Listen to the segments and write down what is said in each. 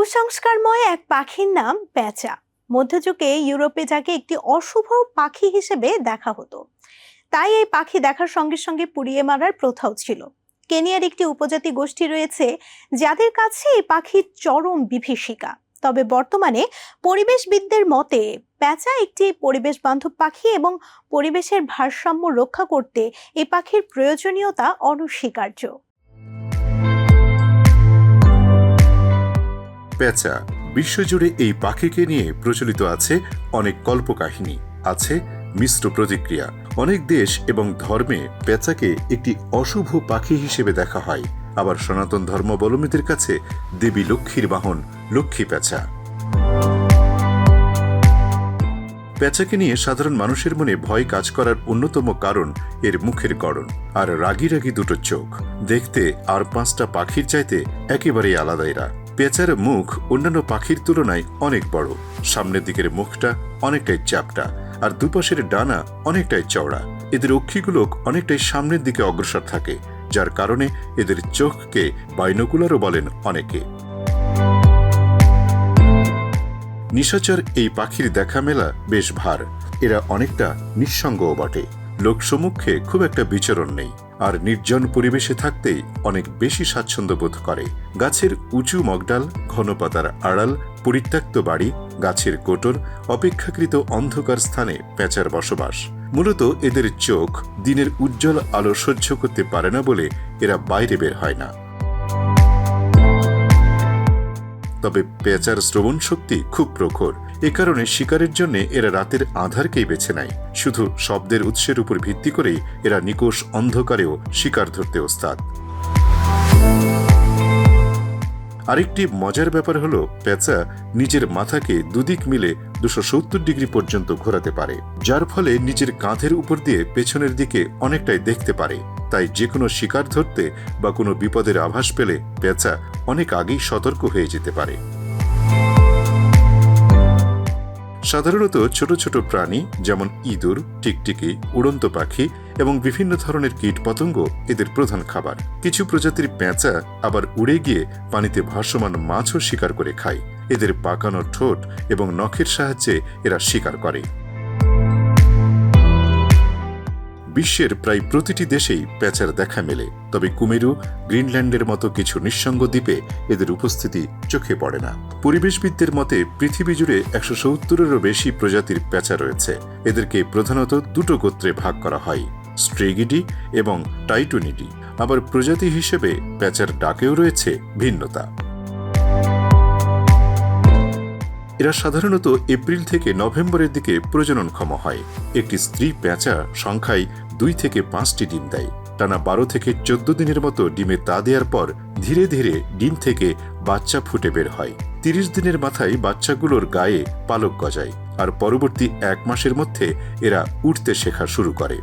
কুসংস্কারময় এক পাখির নাম প্যাঁচা। মধ্যযুগে ইউরোপে যাকে একটি অশুভ পাখি হিসেবে দেখা হতো। তাই এই পাখি দেখার সঙ্গে সঙ্গে পুড়িয়ে মারার প্রথাও ছিল। কেনিয়ার একটি উপজাতি গোষ্ঠী রয়েছে যাদের কাছে এই পাখির চরম বিভীষিকা। তবে বর্তমানে পরিবেশবিদদের মতে প্যাঁচা একটি পরিবেশ বান্ধব পাখি এবং পরিবেশের ভারসাম্য রক্ষা করতে এই পাখির প্রয়োজনীয়তা অনস্বীকার্য। পেঁচা বিশ্বজুড়ে এই পাখিকে নিয়ে প্রচলিত আছে অনেক কল্পকাহিনী, আছে মিশ্র প্রতিক্রিয়া। অনেক দেশ এবং ধর্মে পেঁচাকে একটি অশুভ পাখি হিসেবে দেখা হয়। আবার সনাতন ধর্মাবলম্বীদের কাছে দেবী লক্ষ্মীর বাহন, লক্ষ্মী পেঁচা পেঁচাকে নিয়ে সাধারণ মানুষের মনে ভয় কাজ করার অন্যতম কারণ এর মুখের গড়ন আর রাগি রাগি দুটো চোখ। দেখতে আর পাঁচটা পাখির চাইতে একেবারেই আলাদা এরা পেঁচার মুখ অন্যান্য পাখির তুলনায় অনেক বড়। সামনের দিকের মুখটা অনেকটাই চাপটা আর দুপাশের ডানা অনেকটাই চওড়া। এদের অক্ষিগুলো অনেকটাই সামনের দিকে অগ্রসর থাকে, যার কারণে এদের চোখকে বাইনোকুলারও বলেন অনেকে। নিশাচর এই পাখির দেখা মেলা বেশ ভার। এরা অনেকটা নিঃসঙ্গও বটে। লোকসমুখে খুব একটা বিচরণ নেই। আর নির্জন পরিবেশে থাকতে অনেক বেশি স্বাচ্ছন্দ্য বোধ করে। গাছের উঁচু মগডাল ঘনপাতার আড়াল, পরিত্যক্ত বাড়ি, গাছের কোটর, অপেক্ষাকৃত অন্ধকার স্থানে পেঁচার বসবাস। মূলত এদের চোখ দিনের উজ্জ্বল আলো সহ্য করতে পারে না বলে এরা বাইরে বের হয় না। তবে পেঁচার শ্রবণ শক্তি খুব প্রখর। এ কারণে শিকারের জন্য এরা রাতের আধারকেই বেছে নেয়। শুধু শব্দের উৎসের উপর ভিত্তি করেই এরা নিকোষ অন্ধকারেও শিকার ধরতে ওস্তাদ। আরেকটি মজার ব্যাপার হলো, পেঁচা নিজের মাথাকে দুদিক মিলে দুশো সত্তর ডিগ্রি পর্যন্ত ঘোরাতে পারে, যার ফলে নিজের কাঁধের উপর দিয়ে পেছনের দিকে অনেকটাই দেখতে পারে। তাই যে কোনো শিকার ধরতে বা কোনো বিপদের আভাস পেলে পেঁচা অনেক আগেই সতর্ক হয়ে যেতে পারে। সাধারণত ছোট ছোট প্রাণী যেমন ইঁদুর, টিকটিকি, উড়ন্ত পাখি এবং বিভিন্ন ধরনের কীটপতঙ্গ এদের প্রধান খাবার। কিছু প্রজাতির পেঁচা আবার উড়ে গিয়ে পানিতে ভাসমান মাছও শিকার করে খায়। এদের পাকানো ঠোঁট এবং নখের সাহায্যে এরা শিকার করে। বিশ্বের প্রায় প্রতিটি দেশেই প্যাঁচার দেখা মেলে। তবে কুমেরু, গ্রিনল্যান্ডের মতো কিছু নিঃসঙ্গ দ্বীপে এদের উপস্থিতি চোখে পড়ে না। পরিবেশবিদদের মতে, পৃথিবী জুড়ে একশো সত্তরেরও বেশি প্রজাতির প্যাঁচা রয়েছে। এদেরকে প্রধানত দুটো গোত্রে ভাগ করা হয়, স্ট্রেগিডি এবং টাইটুনিডি। আবার প্রজাতি হিসেবে প্যাঁচার ডাকেও রয়েছে ভিন্নতা। এরা সাধারণত এপ্রিল থেকে নভেম্বরের দিকে প্রজননক্ষম হয়। একটি স্ত্রী পেঁচা সংখ্যায় দুই থেকে পাঁচটি ডিম দেয়। টানা বারো থেকে চোদ্দ দিনের মতো ডিমে তা দেওয়ার পর ধীরে ধীরে ডিম থেকে বাচ্চা ফুটে বের হয়। তিরিশ দিনের মাথায় বাচ্চাগুলোর গায়ে পালক গজায় আর পরবর্তী এক মাসের মধ্যে এরা উঠতে শেখা শুরু করে।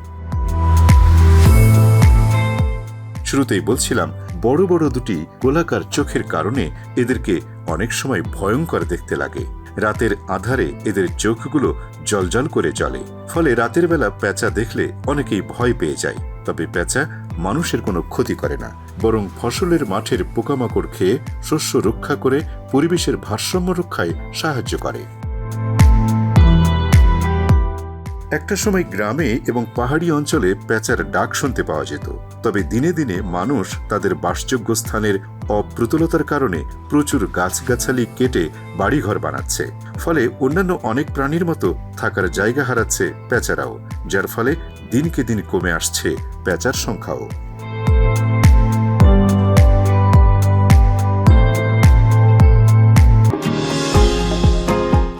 শুরুতেই বলছিলাম, বড় বড় দুটি গোলাকার চোখের কারণে এদেরকে অনেক সময় ভয়ঙ্কর দেখতে লাগে। রাতের আধারে এদের চোখগুলো জলজল করে জ্বলে। ফলে রাতের বেলা পেঁচা দেখলে অনেকেই ভয় পেয়ে যায়। তবে পেঁচা মানুষের কোনো ক্ষতি করে না। বরং ফসলের মাঠের পোকামাকড় খেয়ে শস্য রক্ষা করে পরিবেশের ভারসাম্য রক্ষায় সাহায্য করে। একটা সময় গ্রামে এবং পাহাড়ি অঞ্চলে প্যাঁচার ডাক শুনতে পাওয়া যেত। তবে দিনে দিনে মানুষ তাদের বাসযোগ্য স্থানের অপ্রতুলতার কারণে প্রচুর গাছগাছালি কেটে বাড়িঘর বানাচ্ছে। ফলে অন্যান্য অনেক প্রাণীর মতো থাকার জায়গা হারাচ্ছে প্যাঁচারাও, যার ফলে দিনকে দিন কমে আসছে প্যাঁচার সংখ্যাও।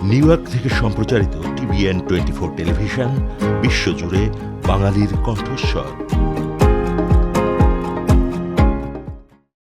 নিউ ইয়র্ক থেকে সম্প্রচারিত টিভিএন টোয়েন্টি ফোর টেলিভিশন, বিশ্বজুড়ে বাঙালির কণ্ঠস্বর।